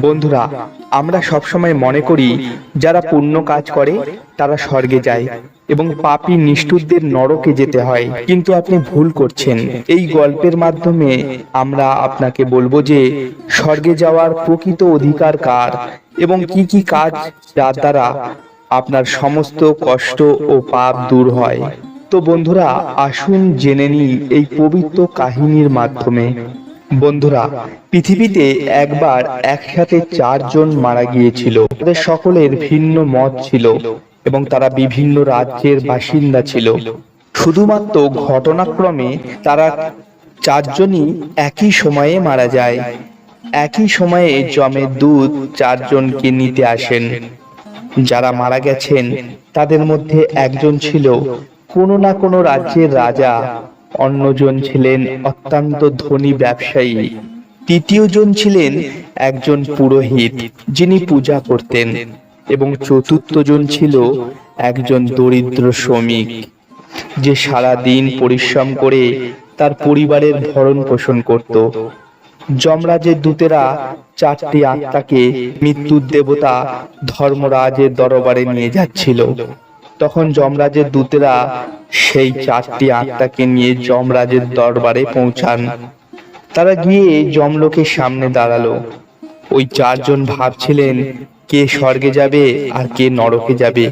বন্ধুরা, আমরা সবসময় মনে করি যারা পুণ্য কাজ করে, তারা স্বর্গে যায় এবং পাপী নিষ্ঠুরদের নরকে যেতে হয়। কিন্তু আপনি ভুল করছেন। এই গল্পের মাধ্যমে আমরা আপনাকে বলব যে, স্বর্গে যাওয়ার প্রকৃত অধিকার কার এবং কি কি কাজ যার দ্বারা আপনার সমস্ত কষ্ট ও পাপ দূর হয়। তো বন্ধুরা, আসুন জেনে নিই এই পবিত্র কাহিনীর মাধ্যমে। বন্ধুরা, পৃথিবীতে একবার একসাথে চারজন মারা গিয়েছিল। তাদের সকলের ভিন্ন মত ছিল এবং তারা বিভিন্ন রাজ্যের বাসিন্দা ছিল। শুধুমাত্র ঘটনাক্রমে তারা চারজনই একই সময়ে মারা যায়। একই সময়ে জমে দুধ চারজনকে নিতে আসেন। যারা মারা গেছেন, তাদের মধ্যে একজন ছিল কোনো না কোনো রাজ্যের রাজা। অন্যজন ছিলেন অত্যন্ত ধনী ব্যবসায়ী। তৃতীয়জন ছিলেন একজন পুরোহিত, যিনি পূজা করতেন। এবং চতুর্থ জন ছিল একজন দরিদ্র শ্রমিক, যে সারা দিন পরিশ্রম করে তার পরিবারের ভরণ পোষণ করত। যমরাজের দূতেরা চারটি আত্মাকে মৃত্যুর দেবতা ধর্মরাজের দরবারে নিয়ে যাচ্ছিল। তখন যমরাজের দূতেরা সেই চারটি আত্মাকে নিয়ে যমরাজের দরবারে পৌঁছান। তারা গিয়ে যমলোকের সামনে দাঁড়াল। ওই চারজন ভাবছিলেন, কে স্বর্গে যাবে আর কে নরকে যাবে।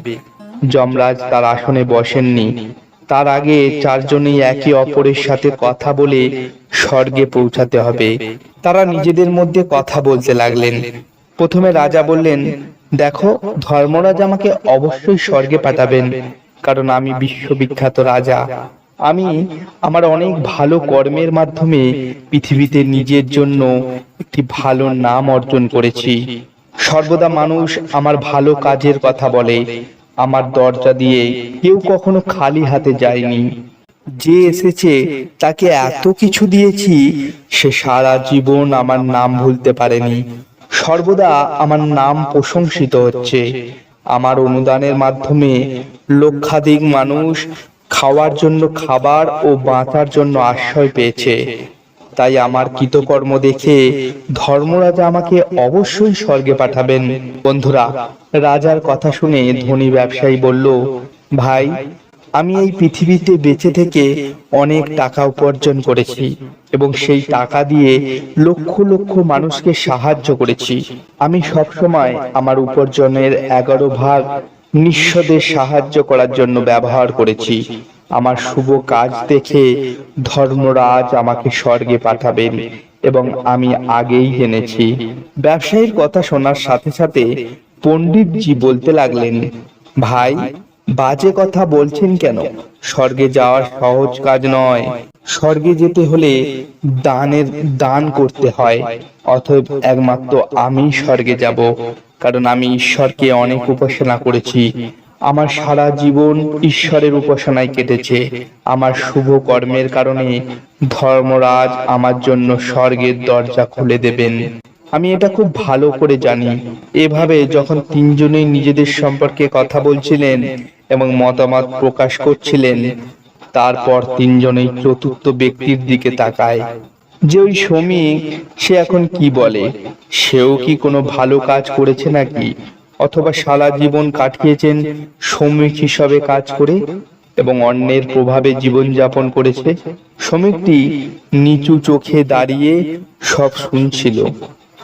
যমরাজ তার আসনে বসেননি। তার আগে চারজনেই একে অপরের সাথে কথা বলে স্বর্গে পৌঁছাতে হবে। তারা নিজেদের মধ্যে কথা বলতে লাগলেন। প্রথমে রাজা বললেন দেখো, ধর্মরাজ আমাকে অবশ্যই স্বর্গে পাঠাবেন, কারণ আমি বিশ্ববিখ্যাত রাজা। আমি আমার অনেক ভালো কর্মের মাধ্যমে পৃথিবীতে নিজের জন্য একটি ভালো নাম অর্জন করেছি। সর্বদা মানুষ আমার ভালো কাজের কথা বলে, আমার দরজা দিয়ে কেউ কখনো খালি হাতে যায়নি। যে এসেছে তাকে এত কিছু দিয়েছি, সে সারা জীবন আমার নাম ভুলতে পারেনি। সর্বদা আমার নাম প্রশংসিত হচ্ছে। আমার অনুদানের মাধ্যমে লক্ষাধিক মানুষ খাওয়ার জন্য খাবার ও বাঁচার জন্য আশ্রয় পেয়েছে। তাই আমার কৃতকর্ম দেখে ধর্মরাজা আমাকে অবশ্যই স্বর্গে পাঠাবেন। বন্ধুরা, রাজার কথা শুনে ধনী ব্যবসায়ী বলল, ভাই আমি এই পৃথিবীতে বেঁচে থেকে অনেক টাকা উপার্জন করেছি এবং সেই টাকা দিয়ে লক্ষ লক্ষ মানুষকে সাহায্য করেছি। আমি সব সময় আমার উপার্জনের এগারো ভাগ নিঃস্বদের সাহায্য করার জন্য ব্যবহার করেছি। আমার শুভ কাজ দেখে ধর্মরাজ আমাকে স্বর্গে পাঠাবেন এবং আমি আগেই জেনেছি। ব্যবসায়ীর কথা শোনার সাথে সাথে পণ্ডিতজি বলতে লাগলেন, ভাই বাজে কথা বলছেন কেন? স্বর্গে যাওয়ার সহজ কাজ নয়। স্বর্গে যেতে হলে দানের দান করতে হয়। অতএব একমাত্র আমি স্বর্গে যাব, কারণ আমি ঈশ্বরকে অনেক উপাসনা করেছি। আমার সারা জীবন ঈশ্বরের উপাসনায় কেটেছে। আমার শুভ কর্মের কারণে ধর্মরাজ আমার জন্য স্বর্গের দরজা খুলে দেবেন। আমি এটা খুব ভালো করে জানি। এভাবে যখন তিনজনেই নিজেদের সম্পর্কে কথা বলছিলেন এবং মতামত প্রকাশ করছিলেন। তারপর তিনজনেই চতুর্থ ব্যক্তির দিকে তাকায়। যে ওই শ্রমিক, সে এখন কি বলে? সেও কি কোনো ভালো কাজ করেছে নাকি? অথবা সারা জীবন কাটিয়েছেন শ্রমিক হিসাবে কাজ করে? এবং অন্যের প্রভাবে জীবন যাপন করেছে? শ্রমিকটি নিচু চোখে দাঁড়িয়ে সব শুনছিল।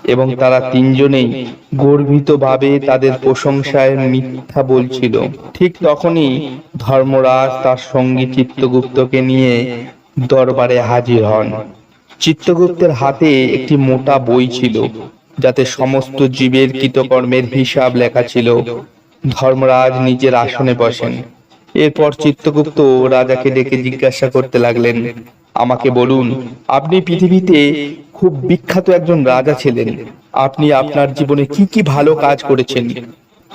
এবং তারা তিনজনেই গর্বিতভাবে তাদের প্রশংসায় মিথ্যা বলছিল। ঠিক তখনই ধর্মরাজ তার সঙ্গী চিত্তগুপ্তকে নিয়ে দরবারে হাজির হন। চিত্তগুপ্তের হাতে একটি মোটা বই ছিল যাতে সমস্ত জীবের কৃতকর্মের হিসাব লেখা ছিল। ধর্মরাজ নিজের আসনে বসেন। এরপর চিত্তগুপ্ত রাজাকে ডেকে জিজ্ঞাসা করতে লাগলেন, আমাকে বলুন, আপনি পৃথিবীতে খুব বিখ্যাত একজন রাজা ছিলেন। আপনি আপনার জীবনে কি কি ভালো কাজ করেছেন?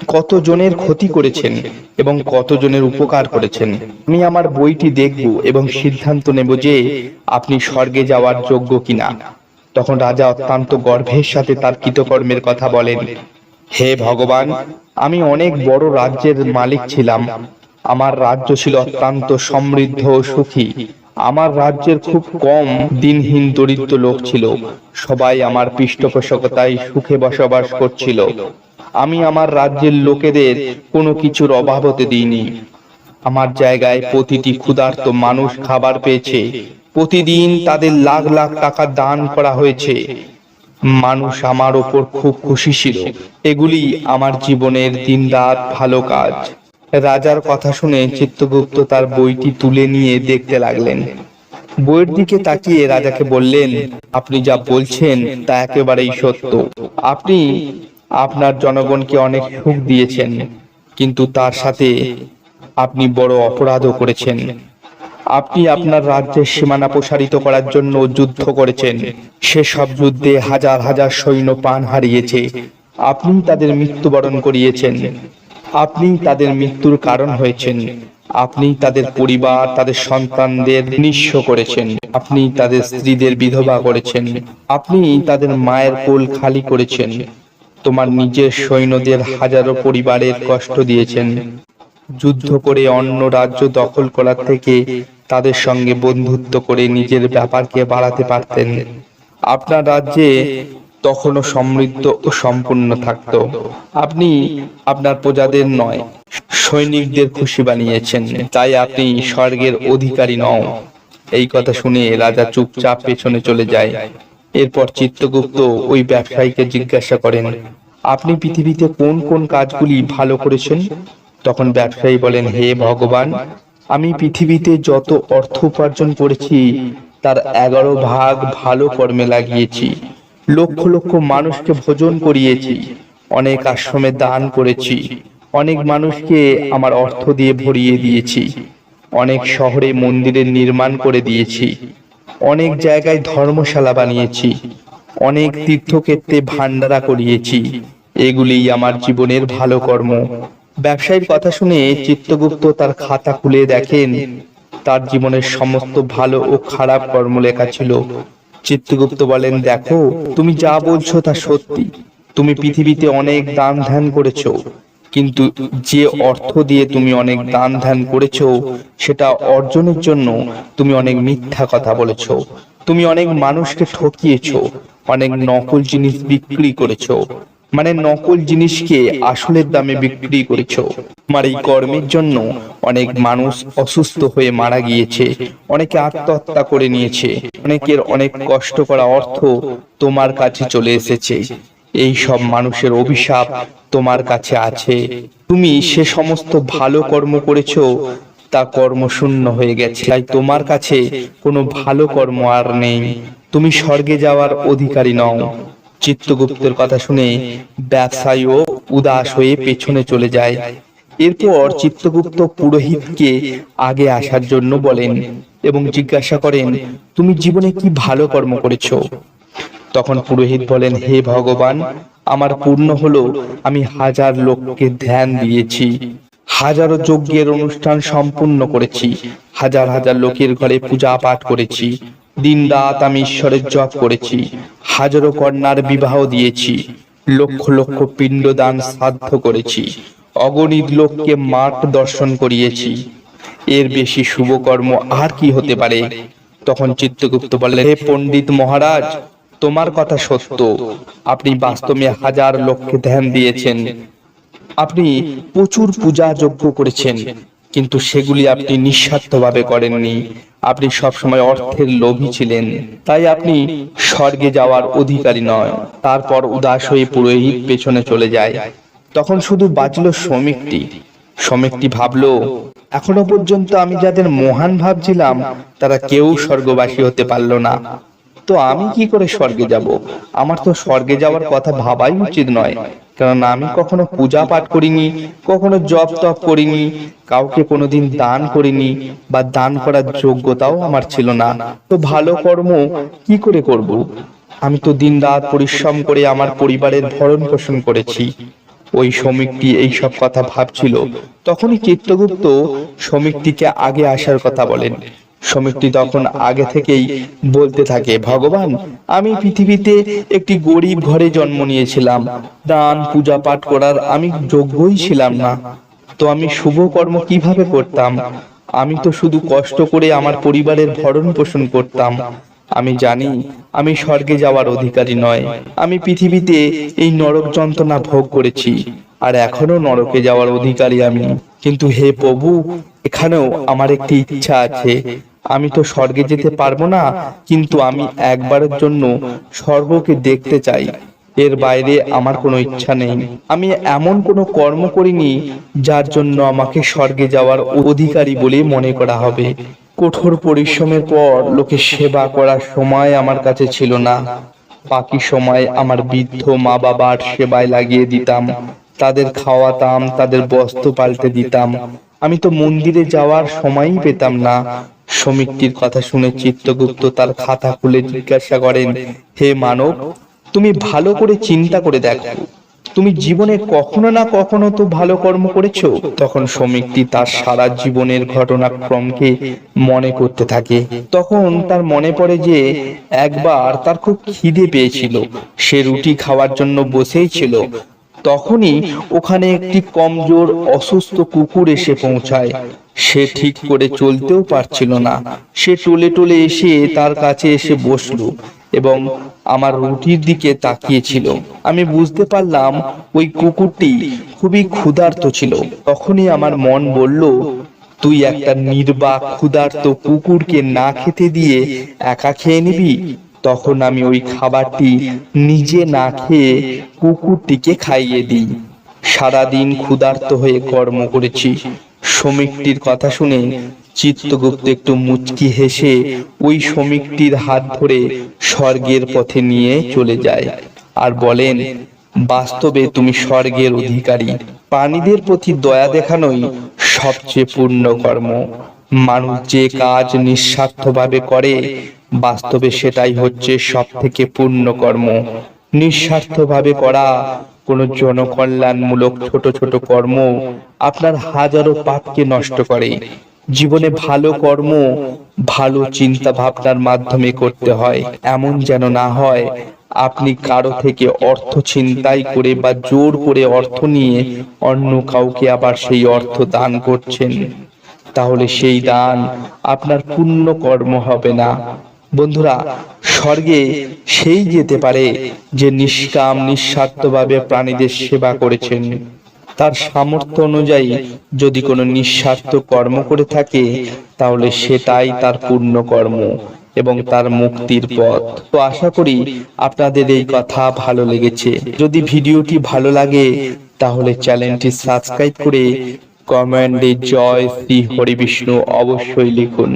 কতজনের ক্ষতি করেছেন এবং কতজনের উপকার করেছেন? আমি আমার বইটি দেখব এবং সিদ্ধান্ত নেব যে আপনি স্বর্গে যাওয়ার যোগ্য কিনা। তখন রাজা অত্যন্ত গর্ভের সাথে তার কৃতকর্মের কথা বলেন, হে ভগবান, আমি অনেক বড় রাজ্যের মালিক ছিলাম। আমার রাজ্য ছিল অত্যন্ত সমৃদ্ধ ও সুখী। আমার রাজ্যের খুব কম দিনহীন দরিদ্র লোক ছিল। সবাই আমার পৃষ্ঠপোষকতায় সুখে বসবাস করছিল। আমি আমার রাজ্যের লোকেদের কোনো কিছুর অভাব হতে দিইনি। আমার জায়গায় প্রতিটি ক্ষুধার্ত মানুষ খাবার পেয়েছে। প্রতিদিন তাদের লাখ লাখ টাকা দান করা হয়েছে। মানুষ আমার ওপর খুব খুশি ছিল। এগুলি আমার জীবনের দিনরাত ভালো কাজ। রাজার কথা শুনে চিত্তগুপ্ত তার বইটি তুলে নিয়ে দেখতে লাগলেন। বইয়ের দিকে তাকিয়ে রাজাকে বললেন, আপনি যা বলছেন তা একেবারেই সত্য। আপনি আপনার জনগণকে অনেক সুখ দিয়েছেন, কিন্তু তার সাথে আপনি বড় অপরাধও করেছেন। আপনি আপনার রাজ্যের সীমানা প্রসারিত করার জন্য যুদ্ধ করেছেন। সেসব যুদ্ধে হাজার হাজার সৈন্য প্রাণ হারিয়েছে। আপনি তাদের মৃত্যুবরণ করিয়েছেন। আপনি তাদের মৃত্যুর কারণ হয়েছেন। আপনি তাদের পরিবার, তাদের সন্তানদের নিঃস্ব করেছেন। আপনি তাদের স্ত্রীদের বিধবা করেছেন। আপনি তাদের মায়ের কোল খালি করেছেন। তোমার নিজের সৈন্যদের হাজারো পরিবারের কষ্ট দিয়েছেন। যুদ্ধ করে অন্য রাজ্য দখল করার থেকে তাদের সঙ্গে বন্ধুত্ব করে নিজের ব্যাপারকে বাড়াতে পারতেন। আপনার রাজ্যে তখনও সমৃদ্ধ ও সম্পূর্ণ থাকতো। আপনি আপনার প্রজাদের নয়, সৈনিকদের খুশি বানিয়েছেন। তাই আপনি স্বর্গের অধিকারী নও। এই কথা শুনে রাজা চুপচাপ পেছনে চলে যায়। এরপর চিত্রগুপ্ত ওই ব্যবসায়ীকে জিজ্ঞাসা করেন, আপনি পৃথিবীতে কোন কোন কাজগুলি ভালো করেছেন? তখন ব্যবসায়ী বলেন, হে ভগবান, আমি পৃথিবীতে যত অর্থ উপার্জন করেছি, তার এগারো ভাগ ভালো কর্মে লাগিয়েছি। লক্ষ লক্ষ মানুষকে ভোজন করিয়েছি, অনেক আশ্রমে দান করেছি, অনেক মানুষকে আমার অর্থ দিয়ে ভরিয়ে দিয়েছি, অনেক শহরে মন্দিরের নির্মাণ করে দিয়েছি, অনেক জায়গায় ধর্মশালা বানিয়েছি, অনেক তীর্থক্ষেত্রে ভান্ডারা করিয়েছি, এগুলি আমার জীবনের ভালো কর্ম। ব্যবসায়ীর কথা শুনে চিত্তগুপ্ত তার খাতা খুলে দেখেন, তার জীবনের সমস্ত ভালো ও খারাপ কর্ম লেখা ছিল। চিত্রগুপ্ত বলেন, দেখো, তুমি যা বলছো তা সত্যি। তুমি পৃথিবীতে অনেক দান ধ্যান করেছ, কিন্তু যে অর্থ দিয়ে তুমি অনেক দান ধ্যান করেছ, সেটা অর্জনের জন্য তুমি অনেক মিথ্যা কথা বলেছ। তুমি অনেক মানুষকে ঠকিয়েছো, অনেক নকল জিনিস বিক্রি করেছ। মানে নকল জিনিসকে আসলের দামে বিক্রি করেছ। তোমার এই কর্মের জন্য অনেক মানুষ অসুস্থ হয়ে মারা গিয়েছে, অনেকে আত্মহত্যা করে নিয়েছে, অনেকের অনেক কষ্ট করা অর্থ তোমার কাছে চলে এসেছে। এই সব মানুষের অভিশাপ তোমার কাছে আছে। তুমি সে সমস্ত ভালো কর্ম করেছ, তা কর্মশূন্য হয়ে গেছে। তাই তোমার কাছে কোনো ভালো কর্ম আর নেই। তুমি স্বর্গে যাওয়ার অধিকারী নও। চিত্তগুপ্তের কথা শুনে ব্যবসায়ীও উদাস হয়ে পেছনে চলে যায়। এরপর চিত্তগুপ্ত পুরোহিতকে আগে আসার জন্য বলেন এবং জিজ্ঞাসা করেন, তুমি জীবনে কি ভালো কর্ম করেছ? তখন পুরোহিত বলেন, হে ভগবান, আমার পূর্ণ হলো, আমি হাজার লোককে ধ্যান দিয়েছি, হাজারো যজ্ঞের অনুষ্ঠান সম্পূর্ণ করেছি, হাজার হাজার লোকের ঘরে পূজা পাঠ করেছি দিন রাত আমি ঈশ্বরের জপ করেছি হাজারো কন্যার বিবাহ দিয়েছি, লক্ষ লক্ষ পিণ্ডদান সাধ্য করেছি, অগণিত লোককে মাঠ দর্শন করিয়েছি। এর বেশি শুভকর্ম আর কি হতে পারে? তখন চিত্রগুপ্ত বললেন, হে পণ্ডিত মহারাজ, তোমার কথা সত্য। আপনি বাস্তবে হাজার লোককে ধ্যান দিয়েছেন। আপনি প্রচুর পূজা যজ্ঞ করেছেন, কিন্তু সেগুলি আপনি নিঃস্বার্থভাবে করেননি। আপনি সবসময় অর্থের লোভী ছিলেন, তাই আপনি স্বর্গে যাওয়ার অধিকারী নয়। তারপর উদাস হয়ে পুরোহিত পেছনে চলে যায়। তখন শুধু বাঁচল শ্রমিকটি। শ্রমিকটি ভাবল, এখনও পর্যন্ত আমি যাদের মহান ভাবছিলাম তারা কেউ স্বর্গবাসী হতে পারল না। তো আমি কি করে স্বর্গে যাব? আমার তো স্বর্গে যাওয়ার কথা ভাবাই উচিত নয়। কারণ আমি কখনো পূজা পাঠ করিনি, কখনো জপ তপ করিনি, কাউকে কোনোদিন দান করিনি বা দান করার যোগ্যতাও আমার ছিল না। তো ভালো কর্ম কি করে করব? আমি তো দিন রাত পরিশ্রম করে আমার পরিবারের ভরণ পোষণ করেছি। ওই শ্রমিকটি এই সব কথা ভাবছিল। তখনই চিত্রগুপ্ত শ্রমিকটিকে আগে আসার কথা বলেন। শ্রমিকটি তখন আগে থেকেই বলতে থাকে ভগবান আমি পৃথিবীতে একটি গরিব ঘরে জন্ম নিয়েছিলাম। দান পূজা পাঠ করার আমি যোগ্যই ছিলাম না। তো আমি শুভ কর্ম কীভাবে করতাম? আমি তো শুধু কষ্ট করে আমার পরিবারের ভরণ পোষণ করতাম। আমি জানি আমি স্বর্গে যাওয়ার অধিকারী নয়। আমি পৃথিবীতে এই নরক যন্ত্রণা ভোগ করেছি। আর এখনও নরকে যাওয়ার অধিকারী আমি। কিন্তু হে প্রভু এখানেও আমার একটি ইচ্ছা আছে আমি তো স্বর্গে যেতে পারব না কিন্তু আমি একবারের জন্য স্বর্গকে দেখতে চাই। এর বাইরে আমার কোনো ইচ্ছা নেই। আমি এমন কোনো কর্ম করিনি যার জন্য আমাকে স্বর্গে যাওয়ার অধিকারী বলে মনে করা হবে। কঠোর পরিশ্রমের পর লোকে সেবা করার সময় আমার কাছে ছিল না। বাকি সময় আমার বৃদ্ধ মা বাবার সেবায় লাগিয়ে দিতাম তাদের খাওয়াতাম তাদের বস্ত্র পাল্টে দিতাম। আমি তো মন্দিরে যাওয়ার সময়ই পেতাম না শ্রমিকটির কথা শুনে চিত্তগুপ্ত তার খাতা খুলে জিজ্ঞাসা করেন, হে মানব, তুমি ভালো করে চিন্তা করে দেখো। তুমি জীবনে কখনো না কখনো তো ভালো কর্ম করেছ? তখন শ্রমিকটি তার সারা জীবনের ঘটনাক্রমকে মনে করতে থাকে। তখন তার মনে পড়ে যে একবার তার খুব খিদে পেয়েছিল। সে রুটি খাওয়ার জন্য বসেই ছিল। তখনই ওখানে একটি কমজোর অসুস্থ কুকুর এসে পৌঁছায়। সে ঠিক করে চলতেও পারছিল না। সে টলে টলে এসে তার কাছে এসে বসল এবং আমার রুটির দিকে তাকিয়েছিল। আমি বুঝতে পারলাম ওই কুকুরটি খুবই ক্ষুধার্ত ছিল। তখনই আমার মন বলল তুই একটা নির্বাক ক্ষুধার্ত কুকুরকে না খেতে দিয়ে একা খেয়ে নিবি? তখন আমি ওই খাবারটি নিজে না খেয়ে কুকুরটিকে খাইয়ে দিই। সারাদিন ক্ষুধার্ত হয়ে কর্ম করেছি। শ্রমিকটির কথা শুনে চিত্তগুপ্ত একটু মুচকি হেসে ওই শ্রমিকটির হাত ধরে স্বর্গের পথে নিয়ে চলে যায় আর বলেন, বাস্তবে তুমি স্বর্গের অধিকারী। প্রাণীদের প্রতি দয়া দেখানোই সবচেয়ে পূর্ণ কর্ম। মানুষ যে কাজ নিঃস্বার্থভাবে করে, বাস্তবে সেটাই হচ্ছে সব থেকে পূর্ণ কর্ম। নিঃস্বার্থভাবে করা কোনো জনকল্যাণমূলক ছোট ছোট কর্ম আপনার হাজারো পাপকে নষ্ট করে। জীবনে ভালো কর্ম ভালো চিন্তা ভাবনার মাধ্যমে করতে হয়। এমন যেন না হয়, আপনি কারও থেকে অর্থ ছিনতাই করে বা জোর করে অর্থ নিয়ে অন্য কাউকে আবার সেই অর্থ দান করছেন। তাহলে সেই দান আপনার পুণ্য কর্ম হবে না। বন্ধুরা স্বর্গে সেই যেতে পারে যে নিষ্কাম, নিঃস্বার্থভাবে প্রাণীদের সেবা করেছেন। তার সামর্থ্য অনুযায়ী যদি কোনো নিঃস্বার্থ কর্ম করে থাকে, তাহলে সেটাই তার পূর্ণ কর্ম এবং তার মুক্তির পথ। তো আশা করি আপনাদের এই কথা ভালো লেগেছে। যদি ভিডিওটি ভালো লাগে, তাহলে চ্যানেলটি সাবস্ক্রাইব করে কমেন্টে জয় শ্রী হরি বিষ্ণু অবশ্যই লিখুন।